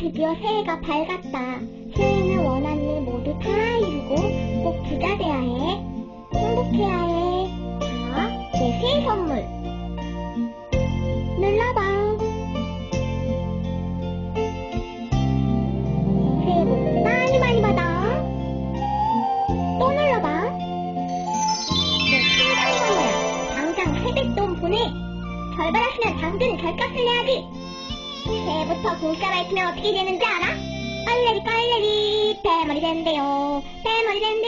새해가 밝았다. 새해는 원하는 일 모두 다 이루고 꼭 부자 돼야 해. 행복해야 해. 자, 내 새해 선물. 눌러봐. 새해 복 많이 받아. 또 눌러봐. 내 신상 선물. 당장 세뱃돈 보내. 절반하시면 당근. 새해부터 공짜 밝히면 어떻게 되는지 알아? 빨래리 빨래리. 배머리 된대요. 배머리 된대요